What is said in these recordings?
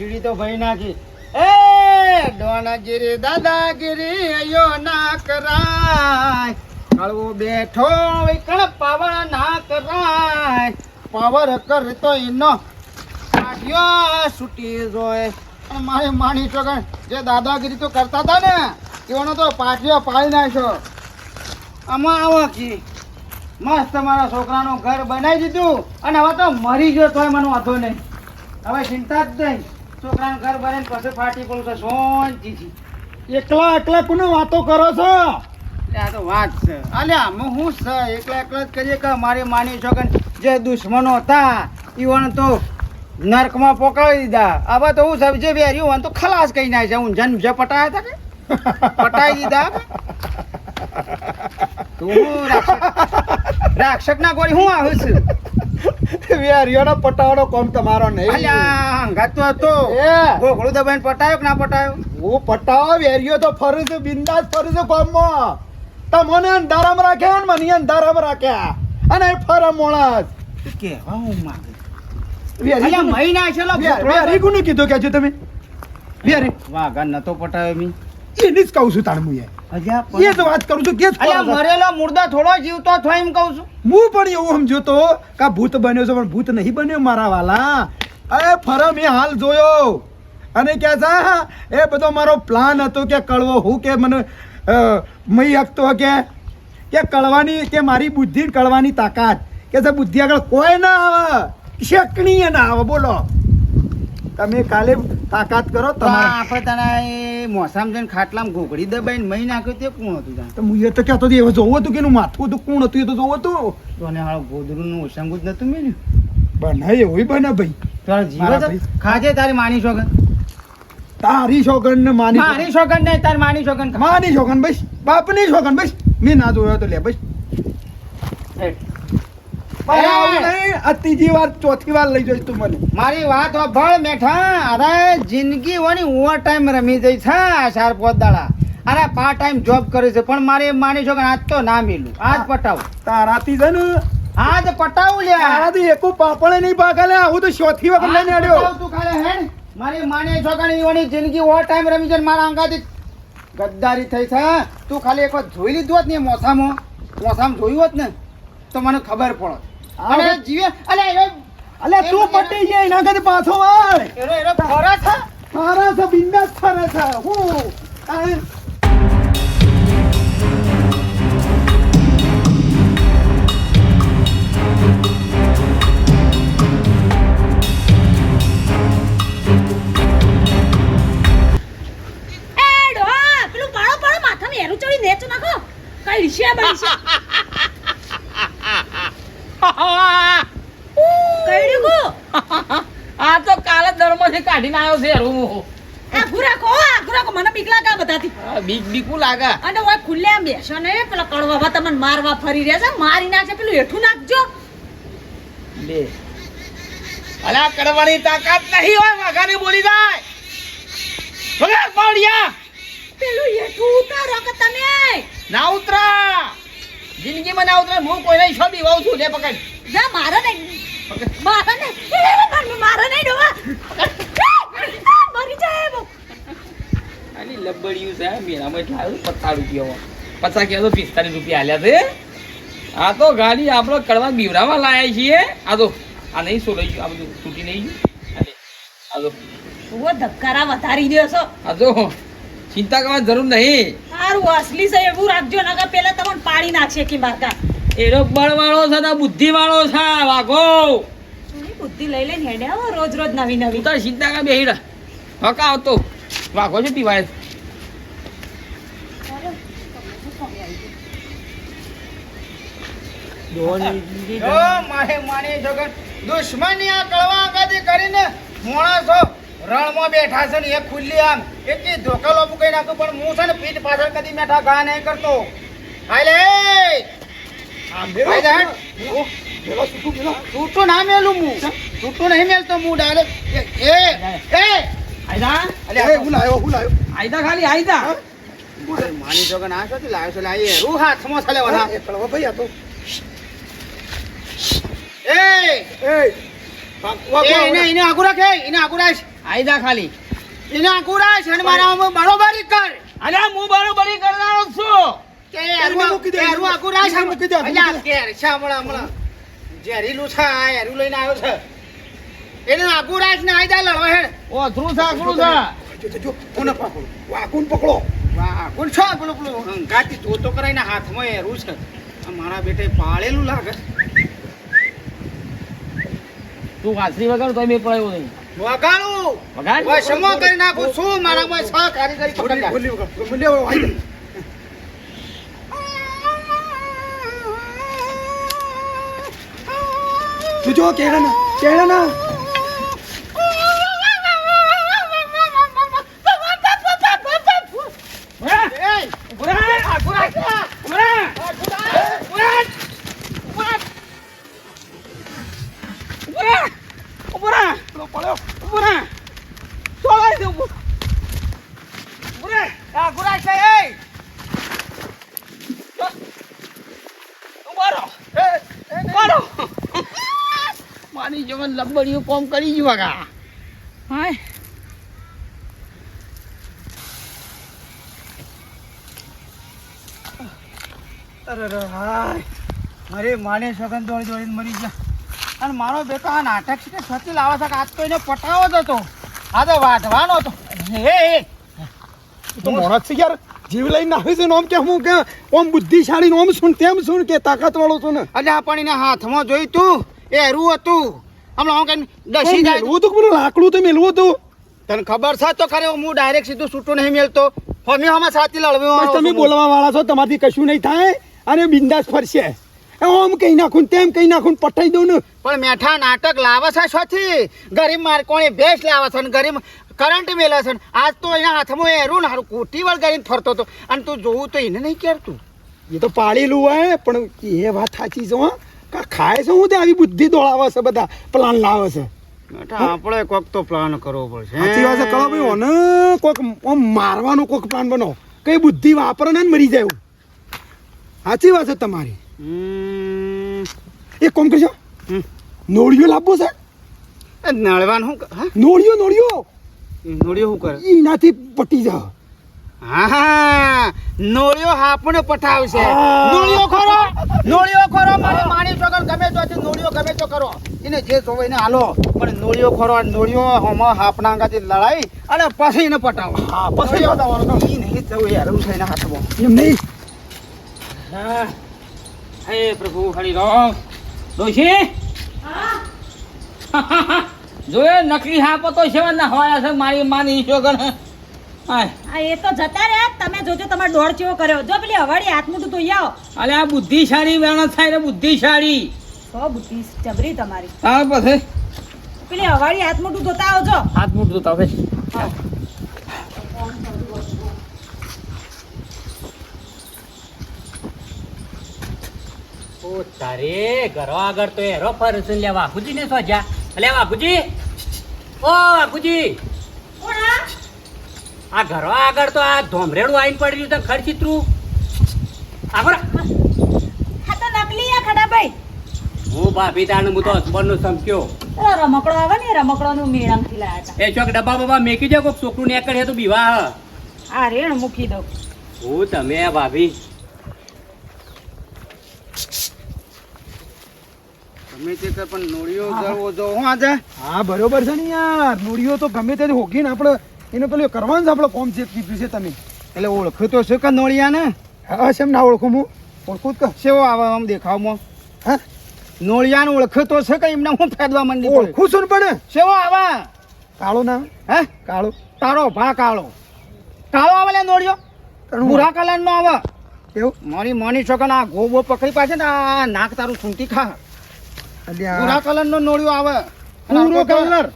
સીડી તો ભાઈ નાખી. એ ડોનાગીરી દાદાગીરી અયો ના કરાય. કળવો બેઠો કણ પાવર ના કરાય. પાવર કરતો એનો કાઢ્યો છૂટી જોય. પણ મારે માણી ચોગણ જે દાદાગીરી તો કરતા હતા ને તેઓનો તો પાટિયો પાડી નાખ્યો. આમાં આવો કી. મસ્ત મારા છોકરાનું ઘર બનાવી દીધું. અને હવે તો મરી ગયો તોય મને વાંધો નહીં. હવે ચિંતા જ નહીં. છોકરાનું ઘર ભરે પછી ફાટી પડું છે. શાંતિથી એકલા એકલા કોને વાતો કરો છો? આ તો વાત છે. અલ્યા આમાં હું છે? એકલા એકલા જ કરીએ કે મારી માની છોકર જે દુશ્મનો હતા ઈવન તો નર્કમાં પોકાવી દીધા. હવે તો હું સબજે બેરી હું તો ખલાસ કહી નાખે હું જન્મ જે પટાયા હતા કે? પટાઈ દીધા તું રાક્ષસ રાક્ષસ ના ગોળી હું આવું છું? વેરિયોનો પટાવાનો કોમ તમારો નહીં. અલ્યા હંગાત તો હતો. એ. ગોગળું દબાઈને પટાયો કે ના પટાયો? હું પટાવો વેરિયો તો ફરું છું બિંદાસ ફરું છું ગામમાં. તમને અંધારામ રાખ્યા ને મને અંધારામ રાખ્યા. અને એ ફરે મોણસ. તું કેવા હું માગે વેરી મહિના મહી વેરી કોને કીધું કે છો તમે. વેરી વાઘા નતો પટાયો મી. એની જ કહું છું તાણ હું એ. એ જ વાત કરું છું કે. મરેલો મુર્દા થોડો જીવતો થાય એમ કહું છું. હું પણ એવું સમજો તો કે ભૂત બન્યો છે પણ ભૂત નહીં બન્યો મારા વાલા. અરે ફરમ એ હાલ જોયો. અને કે છે એ બધો મારો પ્લાન હતો કે કળવો હું કે મને મય હકતો કે કે કળવાની કે મારી બુદ્ધિ કળવાની તાકાત. કે છે બુદ્ધિ આગળ કોઈ ના આવે. શેકણી ના આવે બોલો. તમે કાલે તાકાત કરો આપણે તને મોસામ જઈને ખાટલામાં ઘોઘડી દબાઈને મહી નાખ્યો તે કોણ હતું તાન? તો હું એ તો કહેતો હતો એવું જોવું હતું કે એનું માથું હતું કોણ હતું એ તો જોવું હતું. તો અને હાલો ગોદડુંનું ઓસંગું જ નતું મેં બનાય એવું બને ભાઈ. તારો જીવ ખાજે તારી માની છોકન તારી છોકન ને માની મારી છોકન ને તારી માની શોગન. માની છોકન બસ બાપની છોકન બસ મેં ના જોયો તો લે બસ ત્રીજી વાર ચોથી વાર લઈ જઈશ તું મને. મારી વાત ભળ મેઠા અરે જિંદગી ઓની ઓવર ટાઈમ રમી જઈ છે ચાર પાંચ દાડા અરે પાર્ટ ટાઈમ જોબ કરે છે પણ મારી માની છોકન આજ તો ના મિલું. આજ પટાવું. તારાથી છે ને આજ પટાવું લે તારાથી એકો પાપડે નહીં પાકે લે તો ચોથી વખત લઈને આજ તું ખાલે હેડ. મારી માની છોકન ઈવોની જિંદગી ઓવર ટાઈમ રમી છે મારા અંગાથી ગદ્દારી થઈ છે તું ખાલી એક વાર જોઈ લીધું હોત ને મોસામાં? મોસામાં જોયું હોત ને તો મને ખબર પડત. અને જીવે અલે અલે તું પટી જાય એના ઘરે પાછો વાળ એરો એરો ખોરાક છે? તારા છે બિંદાસ ફરે છે. હું બીક બીકું લાગે. અને ઓય ખુલ્લે આમ બેસો ને પેલા કડવા તમને મારવા ફરી રહ્યા છે. મારી નાખે પેલું હેઠું નાખજો. બે. અલા કડવાની તાકાત નહીં હોય વાઘાની બોલી જાય. ભલે પાડ્યા. પેલું હેઠું ઉતારો કે તમે. ના ઉતરા. જિંદગીમાં ના ઉતરે હું કોઈને છો બીવાઉં છું? લે પકડ. જા મારે નહીં. મારે નહીં. મારો નહીં ડોહા. મરી જાય લબડિયું છે મેરામાં એટલે આવ્યું પચાસ રૂપિયા પચાસ કહેવા તો પિસ્તાલીસ રૂપિયા આલ્યા છે. આ તો ગાડી આપણે કડવા બીવરામાં લાયા છીએ. આ તો આ નહીં ગયું આ બધું તૂટી નહીં ગયું. આ તો ઓ ધબકારા વધારી દ્યો છો. આ તો ચિંતા કરવાની જરૂર નહીં. સારું અસલી છે એવું રાખજો નકર પેલા તમને પાડી નાખશે કે મારકા એનો બળ વાળો છે ને બુદ્ધિ વાળો છે વાઘો. બુદ્ધિ લઈ લઈને હેડ્યા રોજ રોજ નવી નવી. તો ચિંતા કર બેહીડ હકા આવતો વાઘો છે પીવાય. જો મારે માની છોકન દુશ્મની કળવા અંગાથી કરીને માણસો રણમાં બેઠા છે ને એ ખુલ્લી આમ એટલી ધોકાલો મૂકી નાખું પણ હું છે ને પીઠ પાછળ કદી બેઠા ગા નહીં કરતો. હાલે. છૂટું ના મેલું હું છૂટું નહીં મેલતો હું ડાયરેક્ટ. એ એ આયદા? અલ્યા, એ હું લાયો હું લાયો આયદા ખાલી આયદા? માની છોકન આ શોથી લાવ્યો છે લાવી રૂ હાથમાં ચાલે વના એ કળવા ભાઈ આ તો. એ! એ એ એને એને આગુ રાખે એને આગુ રાખ. આઈ ખાલી. એને આકુરા છે મારા બરોબરી કર. અલ્યા હું બરોબરી કરનારો છું. કે એરું મૂકી દે, એરું એમાં આકુરા મૂકી દે, અલ્યા કેર છે હમણાં હમણાં. છે આ એરું લઈને આવ્યો છે. એને આકુરા છે ને આઈ જા લડવા હેડ ઓ ધ્રુવ સા ધ્રુવ સા જો, કોને પકડો વાકુન પકડો કોણ છો પેલું પેલું હંગાતી તો કરાઈને હાથમાં એરું છે આ મારા બેટે પાળેલું લાગે તું વાસરી વગાડ તો મેં પડાયો નહીં વગાડું વગાડ. ઓય સમો કરી નાખું છું મારામાં છ કારીગરી પકડ જા. બોલી વગર બોલી હવે વાઈ તું જો કેળા ના કેળા ના એય, ઉભરા! ઉભરા! ઉભરા! ઉભરા! ઉભરા! ઉભરા! પેલો પડ્યો ઉભરા! ચોલાઈ દે ઊભો. ઉભરા! આકુરા છે એય. ઊભો રહો. ઊભો રહો. લબડિયું કોમ કરી ગયું બગા હાય. અરે રે હાય. મારી માને સગન દોડી દોડીને મરી ગયા. અને મારો બેટો આ નાટક છે કે સતી લાવે છે આજ તો એને પટાવો જ હતો આ તો વાઢવાનો હતો. હે હે. તો મોણસ છે યાર. જીવ લઈને આવી છે આમ કે હું કે ઓમ બુદ્ધિશાળી ઓમ શું તેમ શું કે તાકાત વાળો છું ને. અલ્યા આ પણ એને હાથમાં જોયું તું. એ એરું હતું. હમણાં હું કઈ ડસી જાય મેલવું તો પેલું લાકડું તો મેલવું હતું તને ખબર છે તો ખરે હું ડાયરેક્ટ સીધું છૂટું નહીં મેલતો. હમી હમણાં સાચી લડવી તમે બોલવા વાળા છો તમારથી કશું નહીં થાય અને બિંદાસ ફરશે. આમ કઈ નાખું તેમ કઈ નાખું પટાઈ દઉં ને. પણ મેઠા નાટક લાવે છે શોથી ગરીબ માર કોણે ભેસ લાવે છે ને ગરીબ કરંટ મેલે છે ને. આજ તો એના હાથમાં એરું ને હારું કોટી વળ કરીને ફરતો હતો. અને તું જોવું તો એને નહીં કેરતું. એ તો પાડેલું હોય પણ એ વાત સાચી હો. કા ખાય છે? હું તે આવી બુદ્ધિ દોડાવે છે બધા. પ્લાન લાવે છે. આપણે કોક તો પ્લાન કરવો પડશે. સાચી વાત છે. કહો ભાઈ ઓને કોક ઓમ મારવાનો કોક પ્લાન બનો. કઈ બુદ્ધિ વાપરે ને મરી જાય. સાચી વાત છે તમારી. એક કોમ કરજો. નોળિયો લાવવો છે. એ નળવાનું શું કર- નોળિયો નોળિયો. નોળિયો શું કરે? એનાથી પટી જા હા નોળિયો હાપને પઠાવશે. નોળિયો ખરો નોળિયો ખરો મારે માણી વગર ગમે તો છે નોળિયો ગમે તો કરો એને જે જોવે એને હાલો. પણ નોળિયો ખરો આ નોળિયો હમણાં હાપના અંગાથી લડાઈ અને પછી એને પટાવો. હા પછી બતાવવાનો ઈ નહીં થયું યાર એવું થઈને હાથમાં. એમ નહીં? હા. હે પ્રભુ હરિ રામ. હા? જોયે નકલી હાપો તો છે ના હોયા છે મારી માની હાય આ એ તો જતા રહ્યા. તમે જોજો તમારો દોડ ચેવો કર્યો. જો પેલી હવાડી હાથ મોટું તો આવો. અલે આ બુદ્ધિશાળી વેણો થાય રે બુદ્ધિશાળી. તો બુદ્ધિ જબરી તમારી. હા પછી પેલી હવાડી હાથ મોટું ધોતા આવજો. હાથ મૂકજો તમે ઓ તારે ઘરો આગળ તો એરો રોફર લેવા ગુજી ને સોજા લેવા ગુજી ઓ આ? આ ઘરવા આગળ તો આ ધોમરેડું આવીને પડી રહ્યું ખર્ચી તું આગળ હા તો નકલી આ ખડાભાઈ હું ભાભી તાણ હું તો હસબન્ડ નો સમક્યો રમકડો આવે ને રમકડો નું મેળામથી લાયા હતા. એ ચોક ડબ્બા બબ્બા મેકી દે કોક છોકરું ને કરે તો બીવા આ રેણ મૂકી દો હું તમે આ ભાભી. ગમે તે પણ નોળિયો કરવો જો. હું આજે હા બરોબર છે ને યાર. નોળિયો તો ગમે તે હોગીને આપણે એને પેલું કરવાનું છે આપણે કોમ ચેક કીધું છે તમે. એટલે ઓળખ્યું તો છે કે નોળિયાને? હા શેમ ના ઓળખું હું? ઓળખું તો સેવો આવે આમ દેખાવમાં? હા? નોળિયાને ઓળખ્યો તો છે કે એમને હું ફેદવા માંડી ઓળખું છું પણ. સેવો આવે? કાળો ના. હે? કાળો. તારો ભા કાળો. કાળો આવે લે નોળિયો? ભૂરા કલર નો આવે. એવું? મારી માની છોકરા આ ગોબો પકડી પાછે ને આ નાક તારું સૂંટી ખા. ભૂરા કલર નો નોળિયો આવે. પૂરો કલર.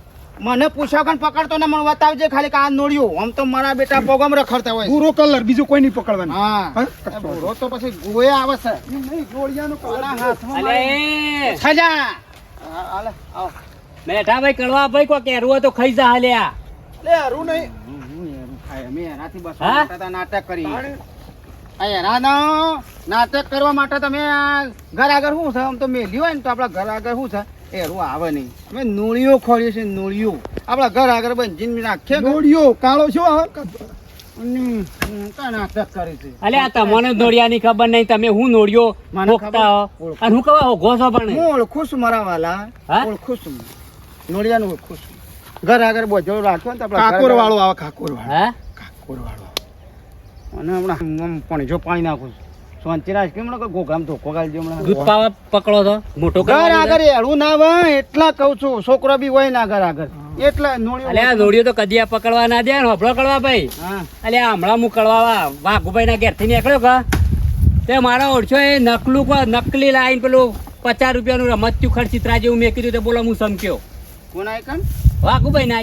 મને પૂછ્યા કણ પકડતો ને મને બતાવજે ખાલી કે આ નોળિયો. આમ તો મારા બેટા પોગમ રખડતા હોય પૂરો કલર બીજું કોઈ નહીં પકડવાનું. હા? ભૂરો તો પછી ગોએ આવે છે. નહીં ગોળિયાનો કલર હાથમાં અલે. ખજા. સજા આવ. બેઠા ભાઈ કડવા ભાઈ કો કેરું હોય તો ખાઈ જા હાલ્યા લે હારું નહીં. હું હું ખાય. અમે એનાથી બસ હા? નાટક કરી. આ નાટક કરવા માટે તમે આ ઘર આગળ શું છે? આમ તો મેલી હોય ને તો આપણા ઘર આગળ શું છે? એરું આવે નહીં. અમે નોળીઓ ખોલીએ છીએ નોળીઓ આપણા ઘર આગળ બંધીને નાખીએ નોળીઓ કાળો છો ઘર આગળ બોજો રાખ્યો ને તો આપણા ઘર કાકોર વાળો આવે કાકોર વાળો કાકોર વાળો અને હમણાં પાણી જો પાણી નાખું છું. શાંતિરાજ કેમ કોઈ ગોગામ ધોકો ગાલી હમણાં? દૂધ પાવા પકડો તો. મોટો ઘર આગળ? એડું ના હોય એટલા કહું છું છોકરો બી હોય ના ઘર આગળ. એટલા નોળિયો અલે આ નોડિયો તો કદી આ પકડવા ના દે ને હોભળો કડવા ભાઈ. અલે આ હમણાં હું કડવા વાઘુભાઈ ના નીકળ્યો કા? તે મારો ઓળખ્યો એ નકલું કો નકલી લાઈન પેલું પચાસ રૂપિયાનું રમત્યું ખર્ચ ચિત્રા જેવું મેં કીધું તો બોલો હું સમક્યો. કોણ આય કણ? વાઘુભાઈ ના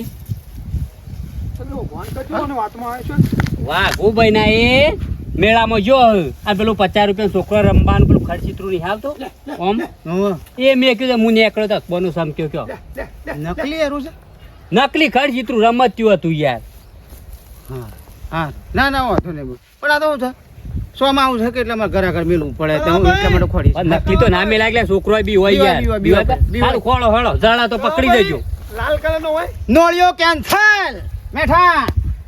ચલો, ભગવાન કરજો અને વાતમાં આવે છે. વાઘુભાઈ ના એ મેળામાં જો આ પેલું પચાસ રૂપિયા છોકરો રમવાનું પેલું ખર્ચ ચિત્રું નહીં આવતો ઓમ. એ મેં કીધું હું નીકળ્યો તો અકબરનું સમક્યો કયો. નકલી એરું છે? નકલી ખર્ચ ચિત્રું રમત્યું હતું યાર. હા હા. ના ના વાંધો નહીં પણ આ તો છે? સો માં આવું છે કે એટલે અમારે ઘર મેલવું પડે? તો હું એટલા માટે ખોડી નકલી તો ના મેલા એટલે છોકરો બી હોય યાર. હારું, ખોળો હળો. જણા તો પકડી દેજો. લાલ કલર નો હોય? નોળિયો કેન્સલ! મેઠા!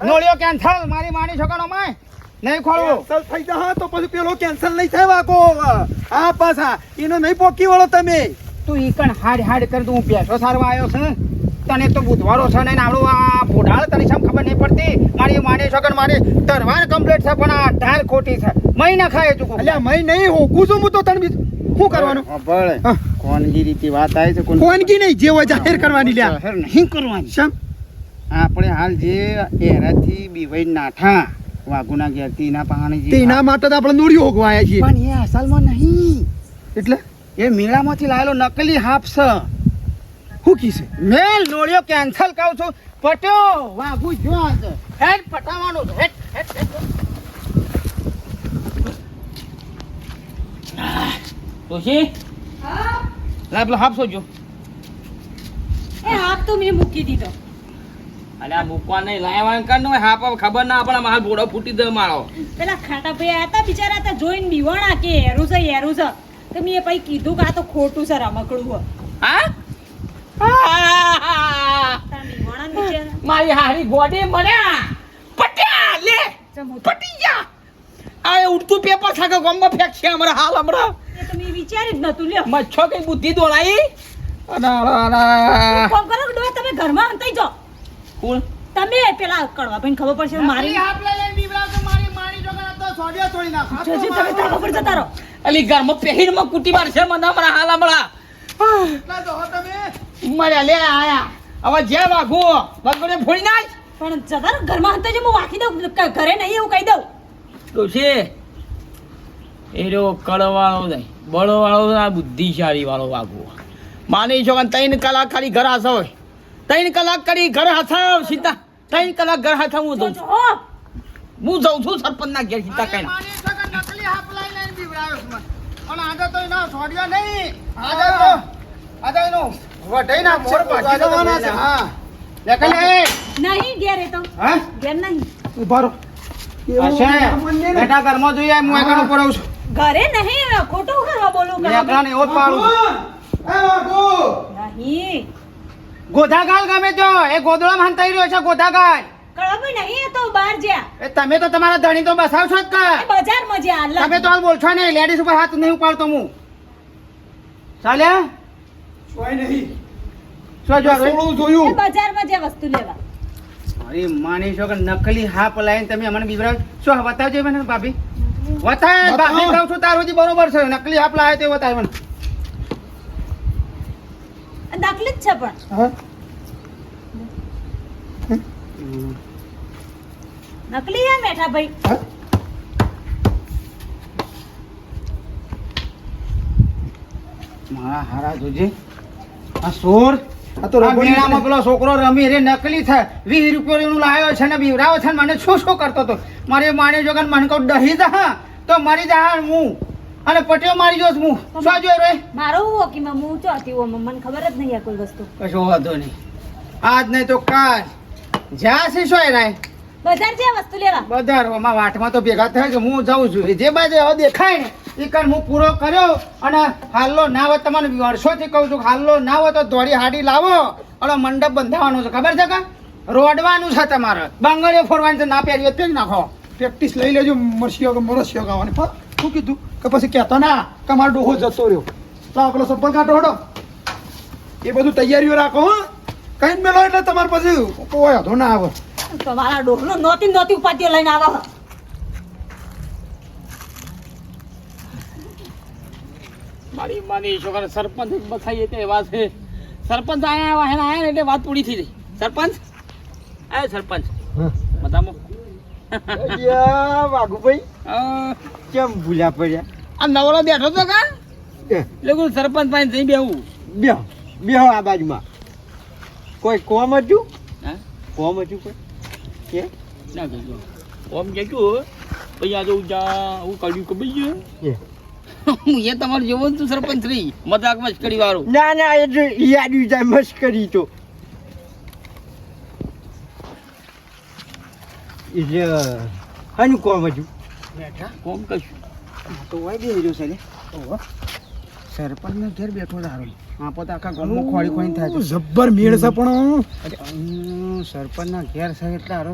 નોળિયો કેન્સલ! મારી માની છોકરો માય! નહીં ખોલો કેન્સલ થઈ જા તો પછી પેલો કેન્સલ નહીં થાય વાકો. આ પાછા એનો નહીં પોકી વળો તમે. તું ઈ કણ હાડ હાડ કરી તું બેઠો સારવા આવ્યો છે? તને તો બુધવારો છે ને આપણો આ ભોડાળ તને સમ ખબર નહીં પડતી? મારી માને છોકર મારે તરવાર કમ્પ્લીટ છે પણ આ ઢાલ ખોટી છે. મહિના ખાય ચૂકું અલ્યા મય નહીં હોકું છું હું તો તને બીજું. શું કરવાનું? ભળ હા. કોણજી રીતે વાત આવી છે કોનગી નહીં જે હોય જાહેર કરવાની લ્યા. જાહેર નહીં. કરવાની? આપણે હાલ જે એરાથી બીવાઈ નાઠા. વાઘુના ઘેર તીના પાણી તીના માટે તો આપણે દોડ્યો હોગવા છીએ. પણ એ અસલમાં નહીં. એટલે? એ મેળામાંથી લાયેલો નકલી હાફ છે. હું કી છે? મેલ નોળિયો કેન્સલ કહું છું. પટ્યો વાઘુ જો હેડ પટાવવાનું છે. હેડ હેડ હેડ. ડોશી લાય પેલો હાફ સોજો એ હાફ તો મેં મૂકી દીધો. અલે આ મૂકવા નહીં લાયા કર નો હા પણ ખબર ના પણ માલ ઘોડો ફૂટી દે મારો. પેલા ખાટા ભાઈ હતા બિચારા હતા જોઈને બીવાણા કે હેરું છે હેરું છે. તો મેં પછી કીધું કે આ તો ખોટું છે રમકડું હા? મારી હારી ગોડી મળ્યા. પટ્યા લે પટી ગયા. આ ઉડતું પેપર ખાકે ગોમમાં ફેંકશે હમણાં હાલ હમણાં. એ તો મેં વિચાર્યું જ નતું લ્યો. મચ્છો કઈ બુદ્ધિ દોડાઈ? અને અને એક કરો તમે ઘરમાં અંતાઈ જાઓ. કોણ તમે પેલા કડવા પણ ખબર પડશે મારી લઈ લઈને બીવડાવતો મારી માની છોકરા તો સોડિયો છોડી નાખો. જો તમે તારા પર જતા રહો. અલી ઘરમાં પહેરીમાં કુટી મારશે મને હમણાં હાલ હમણાં. એટલા તો હો તમે? મારે લે આયા. હવે જે વાગો બગડે ફોડી નાખ. પણ જતા ઘર ઘરમાં હતા જે હું વાકી દઉં ઘરે નહીં એવું કહી દઉં. ડોશી એ એરો કડવાળો નહીં બળવાળો ના બુદ્ધિશાળી વાળો વાગો માની છો કે ત્રણ કલાક ખાલી ઘર હાથવ ત્રણ કલાક કરી ઘર હાથવ સીધા. ત્રણ કલાક ઘર હાથવ હું જઉં છું. હું. જઉં છું સરપંચ ના ઘેર સીધા કઈ. નકલી હાફ લઈ લઈને બીવડાવ્યો પણ આજે તો એના સોડિયો નહીં. આજે તો આજે એનો વઢઈ ના મોર પાછી જવાના છે. હા. લેખે નહીં ઘેર એ તો. હા? ઘેર નહીં. ઊભા રહો. બેટા ઘરમાં જોઈએ હું એકલો ઉપર આવું છું. ઘરે નહીં ખોટું કરવા બોલું એવો પાડું નહીં. ગોધાગાલ ગમે તો. એ ગોદડામાં હંતાઈ રહ્યો છે ગોધાગાલ. કળબ નહીં એ તો બહાર જ્યાં. એ તમે તો તમારા ધણી તો બસાવશો જ કા બજાર બજારમાં જ્યાં તમે તો હાલ બોલશો ને લેડીસ ઉપર હાથ નહીં ઉપાડતો હું. ચાલે? કોઈ નહીં. શું જો હવે? સોળું એ જોયું બજારમાં જ્યાં વસ્તુ લેવા. અરે માની છો કે નકલી હાપ લાઈન તમે અમને બીવરાવ શું બતાવજો મને ભાભી. વતાય. ભાભી કહું છું તારું બરોબર છે. નકલી હાપ લાવે તે વતાય મને. દાખલી જ છે પણ. હા. નકલી હે મેઠા ભાઈ. મારા હારા જોજે. આ સોર આ તો આ મેળામાં પેલો છોકરો રમી રે નકલી થાય વીસ રૂપિયાનું લાવ્યો છે ને બીવરાવો છે ને મને શું શું કરતો હતો? મારે માની જોગન મનકો મને દહી દહા. તો મરી જા હું. અને પટ્યો મારી જોશ હું શું જોઈ રે? મારો હું વકીમાં હું ચોથી હું મને ખબર જ નહીં આ કોઈ વસ્તુ. કશો વાંધો નહીં. આજ નહીં તો કાલ. જ્યાં છે શું રાય બજાર જે વસ્તુ લેવા. બધામાં વાટમાં તો ભેગા થાય કે હું જાઉં છું. જે બાજુ હવે દેખાય ને એ કણ હું પૂરો કર્યો અને હાલ્લો ના હોય તમને વર્ષોથી કહું છું હાલો હાલ્લો ના હોય તો દોડી હાડી લાવો અને મંડપ બંધાવવાનો છે. ખબર છે કે? રોડવાનું છે તમારે. બાંગડીઓ ફોડવાની છે. ના પહેરી પહેરી નાખો. પ્રેક્ટિસ લઈ લેજો. મરસીઓ કે મરસીઓ ગાવાની. પણ શું કીધું? કે પછી કહેતો ના કે મારો ડોહો જતો રહ્યો. તો પેલો સબ્બર કાંટો હડો. એ બધું તૈયારીઓ રાખો હો. કઈ મેલો એટલે તમારે પછી કોઈ વાંધો ના આવે. તમારા ડોહનો નોતી ને નોતી ઉપાધિઓ લઈને આવો. મારી માની છોકરા સરપંચ બસાઈ બથાઈએ તે વાત છે. સરપંચ આયા વાહેણ આયા એટલે વાત પૂરી થઈ ગઈ સરપંચ? આયો સરપંચ. બતામો વાઘુભાઈ. અ, કેમ ભૂલ્યા પડ્યા? આ નવરો બેઠો તો કા. એટલે કોઈ સરપંચ પાસે જઈ બેહું. બેહો બેહો આ બાજુમાં. કોઈ કોમ હતું હા? કોમ હતું કોઈ? કે? ના કહેજો ઓમ કહેજો પછી આજે જો જા હું કર્યું કે ભાઈ એ. હું એ તમારું જેવો તું સરપંચ રહી મજાક મશ્કરી કરી વાળું. ના ના એ યાદ જાય મશ્કરી તો. એટલે આનું કોમ હતું કોમ કશું? તો હોય બે હીરો છે સરપંચ ને ઘેર બેઠો દારો આપો તો આખા ગામમાં ખોળી ખોળી થાય છે. જબ્બર મેળ છે પણ. સરપંચ ના ઘેર છે એટલે હારો.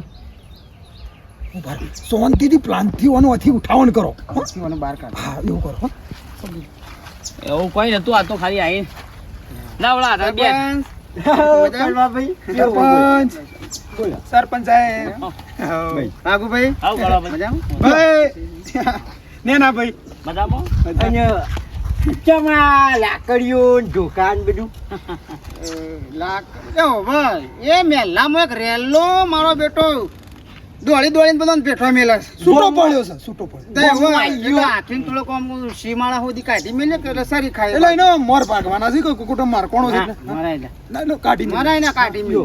શાંતિથી પ્લાનથી ઓનો અથી ઉઠાવણ કરો. હો? બહાર કાઢ. હા એવું કરો એવું કોઈ નતું આ તો ખાલી આવી ના હતા બે સરપંચ. સરપંચ. સાહેબ. ભાઈ. આવ કરો ભાઈ. મજામાં? ભાઈ. નેના ભાઈ મજામાં? અને ચમા લાકડીઓ દુકાન બધું. લાકડીઓ ભાઈ એ મેલામાં એક રેલો મારો બેટો દોડી દોડીને બધો બેઠો મેલા સૂટો પડ્યો છે સૂટો પડ્યો. આખીને થોડોક આમ સીમાળા સુધી કાઢી મેલે કે એટલે સારી ખાય. એટલે એનો મોર ભાગવાના છે કોઈ કુટુંબ માર કોણો છે મરાય કાઢી મરાય ના કાઢી મેલો.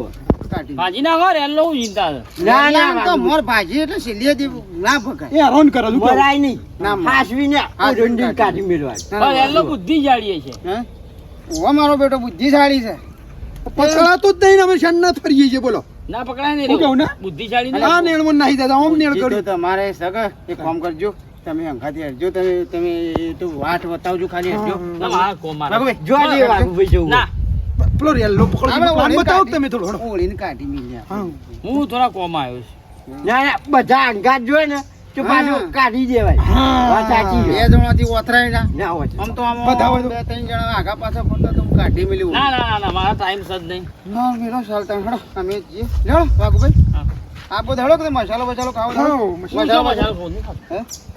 કાઢી. ભાજી ના ઘર એલો હું ચિંતા ના ના તો મોર ભાજી એટલે સિલિયે દી ના ભગાય. એ હેરાન કરો છે નહીં. ના ફાસવી ને હાંસવીને કાઢી. મેળવા પણ એલો બુદ્ધિ જાળીએ છે. હે? ઓ મારો બેટો બુદ્ધિશાળી છે. પકડાતો જ નહીં ને અમે શાન ફરીએ છીએ બોલો. ના પકડાય નહીં કેવું ને? બુદ્ધિશાળી ને નેણ મન નાહી દાદા ઓમ નેણ તો કર્યું તમારે સગા એક કામ કરજો. તમે અંગાથી હરજો તમે તમે તો વાટ બતાવજો ખાલી હરજો. ના કોમ મારા. જો આ જે ના પેલો રેલો પકડો. પ્લાન બતાવો તમે થોડો. ઓળીને કાઢી મેલ્યા. હા. હું થોડા કોમ આવ્યો છું. ના ના બધા અંગાત જોય ને તો પાછું કાઢી દેવાય. હા. વાત સાચી બે જણાથી ઓથરાય ના. ના હોય. આમ તો આમ બધા હોય બે ત્રણ જણા આગા પાછા ફરતા તો કાઢી મેલી ના ના ના મારા ટાઈમ સદ નહીં. ના મેલો ચાલતા હડો અમે જઈએ. લેડો વાઘુભાઈ. હા. આ બધો હેડો કે મસાલો બસાલો ખાવો હા, મસાલો મસાલો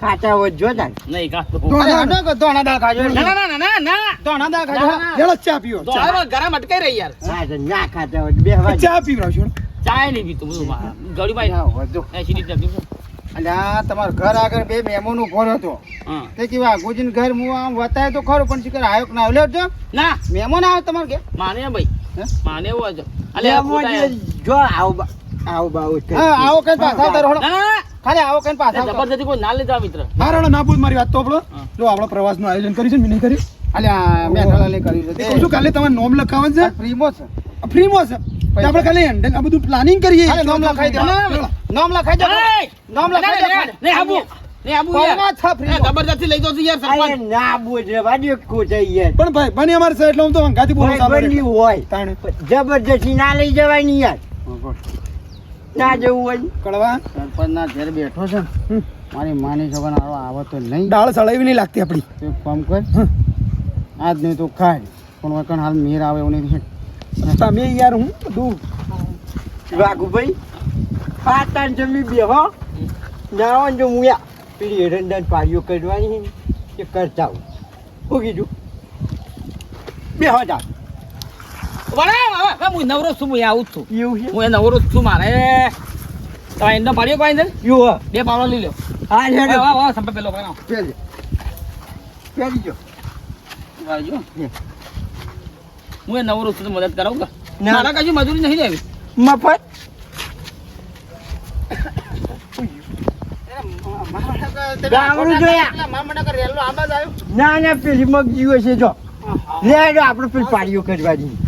ખાતો? હે? હોય જો તાન નહીં ખાતો હેડો કે દોણા દાળ ખાજો? ના ના ના ના ના. દાળ ખાજો? ના. ચા પીઓ. તો ચા. ગરમ અટકાઈ રહી યાર. ના ના ખાતા હોય બે ચા પીવડાવશો ચા નહીં પીતો બધું મારા. ગળીભાઈ ના હોય જો એસિડિટી પીતું. એટલે આ તમારા ઘર આગળ બે મહેમાનો ઊભો હતો હા. તે કેવા આગુજીને ઘર હું આમ વતાય તો ખરો પણ આવ્યો ના આવ્યો જો. ના. મહેમાન આવે તમારે કે માને ભાઈ. માને એવું. જો આવો આવો બાવો હા આવો કઈ પાછા તારો ના ના ના ખાલી આવો કઈ પાછા આવતો. કોઈ ના લેતા મિત્ર હા રડો ના બોલ મારી વાત તો આપણો જો આપણે પ્રવાસનું આયોજન કર્યું છે મેં નહીં કર્યું અલ્યા મેઠાલાલે કર્યું એ કહું છું કાલે તમારે નોમ લખાવવાનું છે ફ્રીમાં છે ફ્રીમાં છે આપણે ખાલી હેન્ડલ આ બધું પ્લાનિંગ કરીએ નામ લખાઈ દો ના, ના, નામ લખાઈ દો નામ લખાઈ દો આબુ. આબુ યાર. છ એ ફ્રીમાં. જબરદસ્તી લઈ જાઓ છો યાર સરપંચ. ના બોલે વાડી કોચાઈ યાર પણ ભાઈ બની અમારે છે એટલે હું તો અંગાથી બોલું છું હોય જબરદસ્તી ના લઈ જવાય નહીં યાર ના જવું હોય. કડવા? સરપંચ ઘેર બેઠો છે. મારી માની છોકરા આવો આવો તો નહીં. દાળ સળાવી નહીં લાગતી આપણી. એક કામ કર. આજ નહીં તો ખાય. પણ હાલ મેર આવે એવું નહીં તમે યાર હું બધું વાઘુભાઈ પાતાન જમી બેહો ના જો મુયા પેલી એરંડા પાડીઓ કરવાની એ કરતા હું કીધું બેહો જા વળે, હવે, હું નવરો છું હું આવું છું. એવું છે? હું એ નવરો છું મારે. તમે એનો પાડ્યો કોઈ અંદર? યુ બે પાવડો લઈ લો હા એ વાહ વાહ સંપે પેલો બનાવો. પહેરી. પહેરી જો. વાળજો. હું એ નવરો છું મદદ કરાવું કે ના. મારા કશું મજૂરી નહીં લેવી મફત? ના ના પેલી મગજી છે જો. લે આપડે પેલી પાડીઓ કરવાની.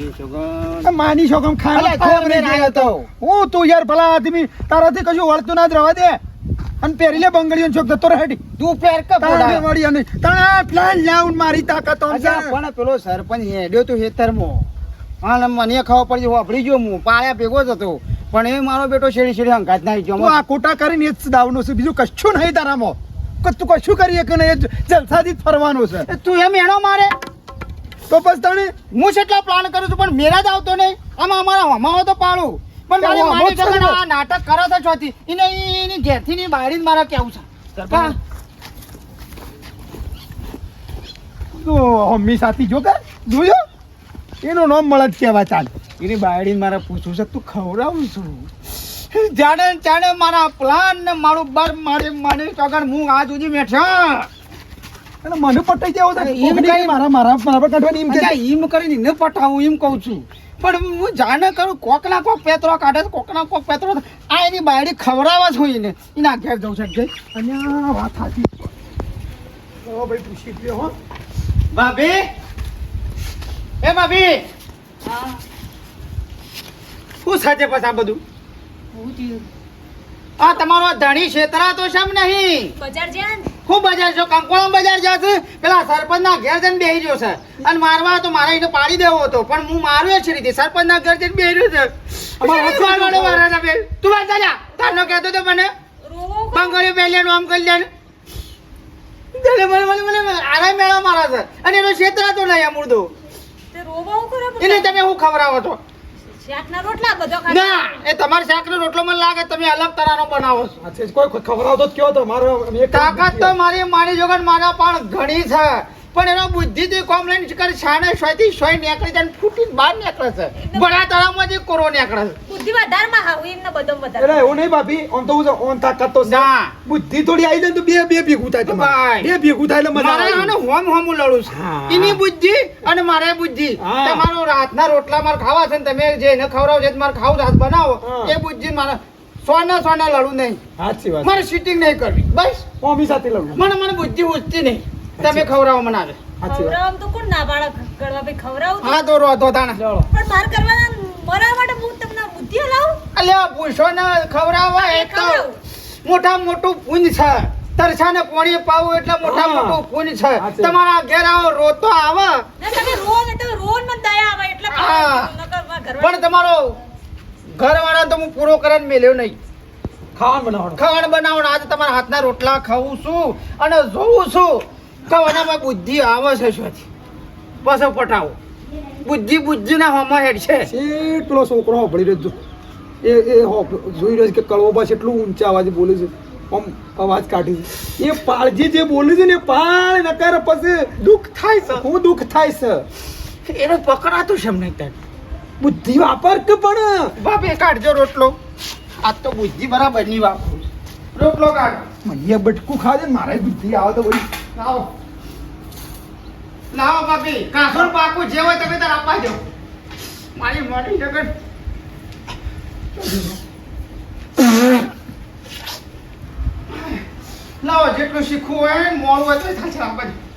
માની છોકમ ખાવા અલા, ખાવા નહીં આવ્યો તો. હું તું યાર ભલા આદમી તારાથી કશું વળતું ના જ રવા દે. અને પહેરી લે બંગડીઓ છોક જતો રહે તું પહેર કે બોડા વળી અને તાણે પ્લાન લાઉન મારી તાકાત છે. પણ પેલો સરપંચ હેડ્યો તું હેતરમાં હા મને ખબર પડી વાપરી ગયો હું પાળ્યા ભેગો જ હતો. પણ એ મારો બેટો શેડી શેડી હંકાત નાખી ગયો. આ કોટા કરીને એ જ દાવનો છે બીજું કશું નહીં તારામાં. કે તું કશું કરીએ કે નહીં? જલસાથી જ ફરવાનું છે. તું એમ એનો મારે? તો પછી તાણે હું કેટલા પ્લાન કરું છું પણ મેરા જ આવતો નહીં. આમાં અમારા હમાવો તો પાડું. પણ મારી માની છે આ નાટક કરો છો ચોથી. એને એની ઘેરથી ની બહાર જ મારા કેવું છે. તો હમ્મી સાથી જો કે જોયો? એનું નામ મળે જ કહેવા ચાલ. એની બાયડી મારે પૂછવું છે તું ખવડાવું છું? જાણે જાણે મારા પ્લાન ને મારું બર મારી મારી ચોગર હું આ સુધી બેઠો અને મને પટાઈ જાવ તો એમ કઈ- મારા મારા મારા પર કાઢવાની એમ કે એમ કરીને ન પટાવું એમ કહું છું. પણ હું જાણે કરું કોક ના કોક પેતરો કાઢે છે, કોક ના કોક પેતરો આ એની બાયડી ખવડાવવા જ હોય ને એના ઘેર જવું છે. જઈ અને વાત સાચી. ઓ ભાઈ પૂછી ગયો હો. ભાભી? એ ભાભી? હા. શું સાચે પછી આ બધું? આ તમારો ધણી છેતરા તો શમ નહીં? બજાર જ્યાં ખૂબ બજાર છો કંકોળમ બજાર જશે પેલા સરપંચ ના ઘેર જઈને બેહી રહ્યો છે. અને મારવા તો મારે એને પાડી દેવો હતો પણ હું માર્યો છે રીતે સરપંચ ના ઘેર જઈને બેહી રહ્યો છે. મારવાનો મારા બેન. તું? વાત જા તારનો કહેતો તો મને. રોવો પહેલે આમ નામ કરી લે મને મને મને મને. આરામ મેળવા મારા છે. અને એનો નહીં આ મુર્દો તે રોવો હું કરે એને તમે હું ખવડાવો છો? શાકના રોટલા બધો ખાધો. ના એ તમારા શાકનો રોટલો મને લાગે તમે અલગ તરાનો બનાવો છો. કોઈ ખવડાવતો જ કયો તો મારો તાકાત તો મારી મારી જોગન મારા પણ ઘણી છે. પણ એનો બુદ્ધિથી કોમ લઈને કરી છાણે સોયથી સોય નીકળે છે ને ફૂટીને બહાર નીકળે છે. બડા તળાવમાંથી કોરો નીકળે છે. બુદ્ધિ વધારમાં હાવ એમને બધો એટલે વધારે એવું નહીં ભાભી ઓન તો ઓન તાકાત તો ના. બુદ્ધિ થોડી આવી જાય તો બે બે ભેગું થાય તમારે. બે ભેગું થાય એટલે મજા આવે. અને હોમ હોમ લડું છું. એની બુદ્ધિ અને મારે બુદ્ધિ. તમારો તમારો રાતના રોટલા મારે ખાવા છે ને તમે જે એને ખવડાવો છે મારે ખાવું રાત બનાવો. એ બુદ્ધિ મારે સોના સોના લડું નહીં. સાચી વાત. મારે શીટિંગ નહીં કરવી. બસ. મમ્મી સાથે લડું. મને મને બુદ્ધિ ઉચતી નહીં. તમે ખવડાવો મને આવે તો કોણ ના બાળક કરવા ભાઈ ખવડાવું હા તો રોધો તાણા પણ માર કરવાના મરા માટે હું તમને બુદ્ધિ પૂછો ને ખવડાવવા એ તો મોટા મોટું પુંજ છે. તરસાને પાણી પાવું એટલે મોટા મોટું પુંજ છે. તમારા ઘેર આવો રોતો આવે. ના તમે રો ને તો રો દયા આવે એટલે પણ તમારો ઘરવાળા તો હું પૂરો કરીને મેલ્યો નહીં. ખાવાનું બનાવવાનું. ખાવાનું બનાવવાનું. આજે તમારા હાથના રોટલા ખાવું છું અને જોઉં છું. ખાવાનામાં બુદ્ધિ આવે છે શોથી. બસો પટાવો. બુદ્ધિ બુદ્ધિના હોમાં હેડ છે. એટલો છોકરો હોભળી રહ્યો. એ એ જોઈ રહ્યો છે કે કડવો બસ એટલું ઊંચા અવાજે બોલે છે. આમ અવાજ કાઢી છે. એ પાળજી જે બોલે છે ને એ પાળ નકાર પછી દુઃખ થાય છે. હું દુઃખ થાય છે. એને પકડાતું છે એમને ત્યાં. બુદ્ધિ વાપર કે પણ? બાપે કાઢજો રોટલો. આજ તો બુદ્ધિ બરાબરની વાપરું રોટલો કાઢ. મને બટકું ખાજે ને મારે બુદ્ધિ આવે તો બધી લાવો લાવો બાપી કાસુર પાકું જે હોય તમે તાર આપવા દો મારી મોટી જગત લાવો, જેટલું શીખવું હોય, મોડું હોય તો છે આપવા દો